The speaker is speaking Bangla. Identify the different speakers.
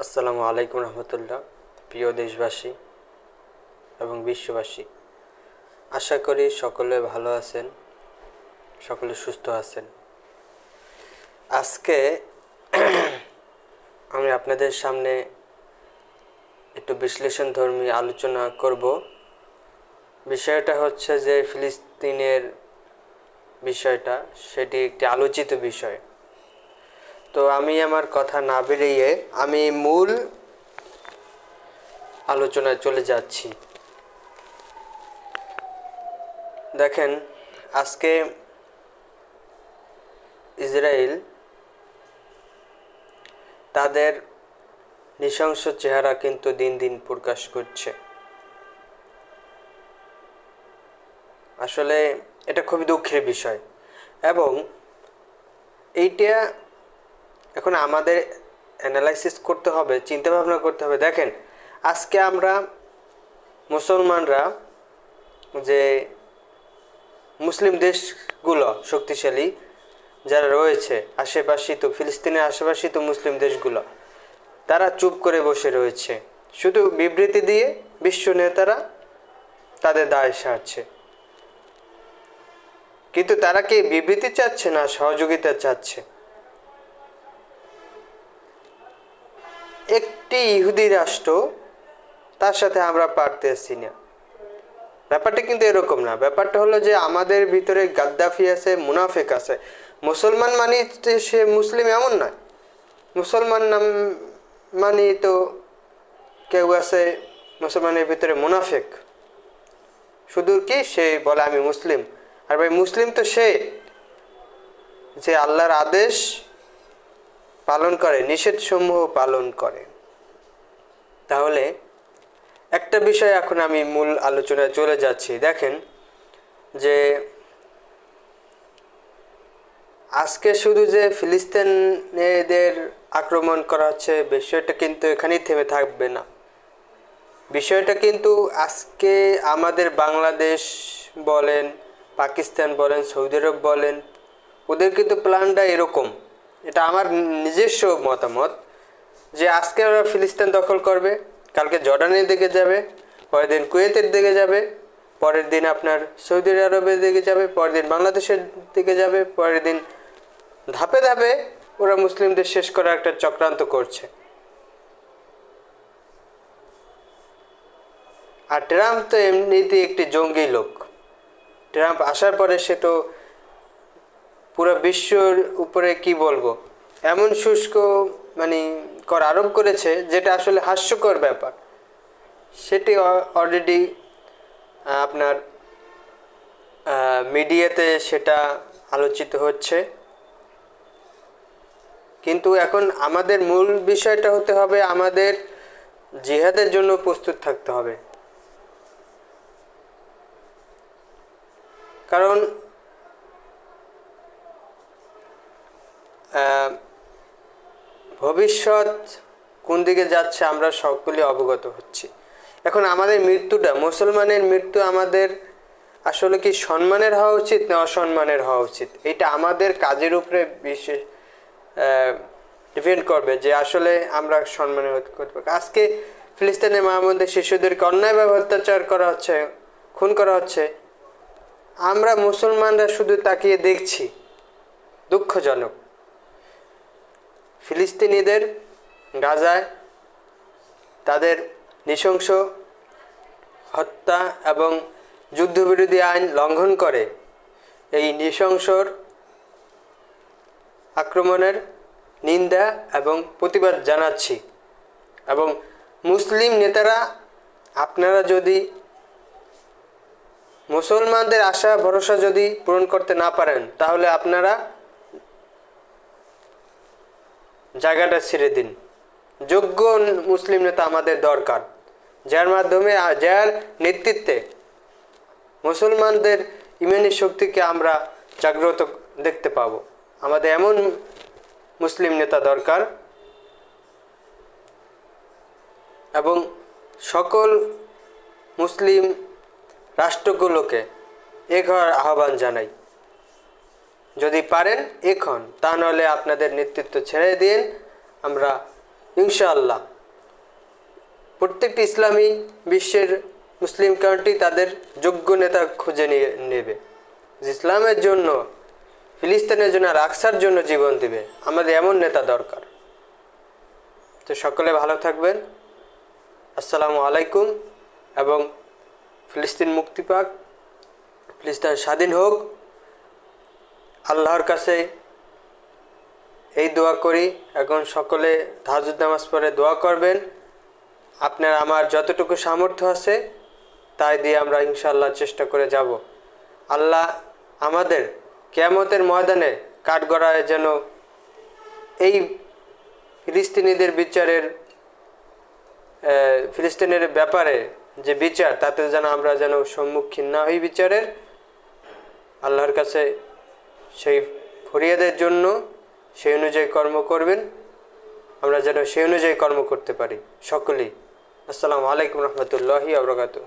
Speaker 1: আসসালামু আলাইকুম রহমতুল্লাহ, প্রিয় দেশবাসী এবং বিশ্ববাসী। আশা করি সকলে ভালো আছেন, সকলে সুস্থ আছেন। আজকে আমি আপনাদের সামনে একটু বিশ্লেষণধর্মী আলোচনা করব। বিষয়টা হচ্ছে যে ফিলিস্তিনের বিষয়টা, সেটি একটি আলোচিত বিষয়। তো আমি আমার কথা না বেরিয়ে আমি মূল আলোচনায় চলে যাচ্ছি। দেখেন, আজকে ইসরায়েল তাদের নৃশংস চেহারা কিন্তু দিন দিন প্রকাশ করছে। আসলে এটা খুবই দুঃখের বিষয়। এবং এইটা এখন আমাদের অ্যানালাইসিস করতে হবে চিন্তা ভাবনা করতে হবে। দেখেন, আজকে আমরা মুসলমানরা যে মুসলিম দেশগুলো শক্তিশালী যারা রয়েছে, আশেপাশে তো ফিলিস্তিনের আশেপাশে তো মুসলিম দেশগুলো, তারা চুপ করে বসে রয়েছে। শুধু বিবৃতি দিয়ে বিশ্ব নেতারা তাদের দায় সারছে। কিন্তু তারা কি বিবৃতি চাচ্ছে না সহযোগিতা চাচ্ছে? একটি ইহুদি রাষ্ট্র, তার সাথে আমরা পারতেছি না। ব্যাপারটা কিন্তু এরকম না। ব্যাপারটা হলো যে আমাদের ভিতরে গাদ্দাফি আছে, মুনাফেক আছে। মুসলমান মানে সে মুসলিম এমন নয়। মুসলমান নাম মানে তো কেউ আছে, মুসলমানের ভিতরে মুনাফেক। শুধু কি? সে বলে, আমি মুসলিম। আর ভাই, মুসলিম তো সে যে আল্লাহর আদেশ পালন করে, নিষেধসমূহ পালন করে। তাহলে একটা বিষয় এখন আমি মূল আলোচনায় চলে যাচ্ছি। দেখেন যে আজকে শুধু যে ফিলিস্তিনিদের আক্রমণ করা হচ্ছে, বিষয়টা কিন্তু এখানেই থেমে থাকবে না। বিষয়টা কিন্তু আজকে আমাদের বাংলাদেশ বলেন, পাকিস্তান বলেন, সৌদি আরব বলেন, ওদের কিন্তু প্ল্যানটা এরকম। এটা আমার নিজস্ব মতামত যে আজকে ওরা ফিলিস্তিন দখল করবে, কালকে জর্ডানের দিকে যাবে, পরের দিন কুয়েতের দিকে যাবে, পরের দিন আপনার সৌদি আরবের দিকে যাবে, পরের দিন বাংলাদেশের দিকে যাবে, পরের দিন ধাপে ধাপে ওরা মুসলিমদের শেষ করার একটা চক্রান্ত করছে। আর ট্রাম্প তো এমনিতেই একটি জঙ্গি লোক। ট্রাম্প আসার পরে সে তো পুরো বিশ্বর উপরে কি বলব? এমন শুষ্ক মানে কর আরোপ করেছে, যেটা আসলে হাস্যকর ব্যাপার। সেটি অলরেডি আপনার মিডিয়াতে সেটা আলোচিত হচ্ছে। কিন্তু এখন আমাদের মূল বিষয়টা হতে হবে আমাদের জিহাদের জন্য প্রস্তুত থাকতে হবে। কারণ ভবিষ্যৎ কোন দিকে যাচ্ছে আমরা সকলে অবগত হচ্ছি। এখন আমাদের মৃত্যুটা, মুসলমানের মৃত্যু আমাদের আসলে কি সম্মানের হওয়া উচিত না অসম্মানের হওয়া উচিত? এটা আমাদের কাজের উপরে বিশেষ ডিপেন্ড করবে যে আসলে আমরা সম্মানের করতে আজকে ফিলিস্তিনের মাহমুদের শিশুদেরকে অন্যায়ভাবে অত্যাচার করা হচ্ছে, খুন করা হচ্ছে, আমরা মুসলমানরা শুধু তাকিয়ে দেখছি, দুঃখজনক। ফিলিস্তিনিদের গাজায় তাদের নৃশংস হত্যা এবং যুদ্ধবিরোধী আইন লঙ্ঘন করে। এই নৃশংসর আক্রমণের নিন্দা এবং প্রতিবাদ জানাচ্ছি। এবং মুসলিম নেতারা, আপনারা যদি মুসলমানদের আশা, ভরসা যদি পূরণ করতে না পারেন, তাহলে আপনারা জায়গাটা ছেড়ে দিন। যোগ্য মুসলিম নেতা আমাদের দরকার। যার মাধ্যমে, যার নেতৃত্বে মুসলমানদের ইমানি শক্তিকে আমরা জাগ্রত দেখতে পাবো। আমাদের এমন মুসলিম নেতা দরকার এবং সকল মুসলিম রাষ্ট্রগুলোকে এ ঘর আহ্বান জানাই। যদি পারেন, এখন। তা নাহলে আপনাদের নেতৃত্ব ছেড়ে দিন। আমরা, ইনশাআল্লাহ, প্রত্যেকটি ইসলামী বিশ্বের মুসলিম কান্ট্রি তাদের যোগ্য নেতা খুঁজে নিয়ে নেবে। ইসলামের জন্য, ফিলিস্তিনের জন্য আর জন্য জীবন দিবে। আমাদের এমন নেতা দরকার। তো সকলে ভালো থাকবেন। আসসালামু আলাইকুম এবং ফিলিস্তিন মুক্তি পাক। ফিলিস্তিন স্বাধীন হোক। আল্লাহর কাছে এই দোয়া করি। এখন সকলে তাহাজুদ নামাজ পরে দোয়া করবেন। আপনার আমার যতটুকু সামর্থ্য আছে, তাই দিয়ে আমরা ইনশাআল্লাহ চেষ্টা করে যাব। আল্লাহ আমাদের কেয়ামতের ময়দানে কাঠগড়ায় যেন এই ফিলিস্তিনিদের বিচারের ফিলিস্তিনের ব্যাপারে যে বিচার, তাতে যেন আমরা যেন সম্মুখীন না হই বিচারের। আল্লাহর কাছে সেই ফরিয়াদের জন্য সেই অনুযায়ী কর্ম করবেন। আমরা যেন সেই অনুযায়ী কর্ম করতে পারি। সকলেই। আসসালামু আলাইকুম রহমতুল্লাহি আবরকাত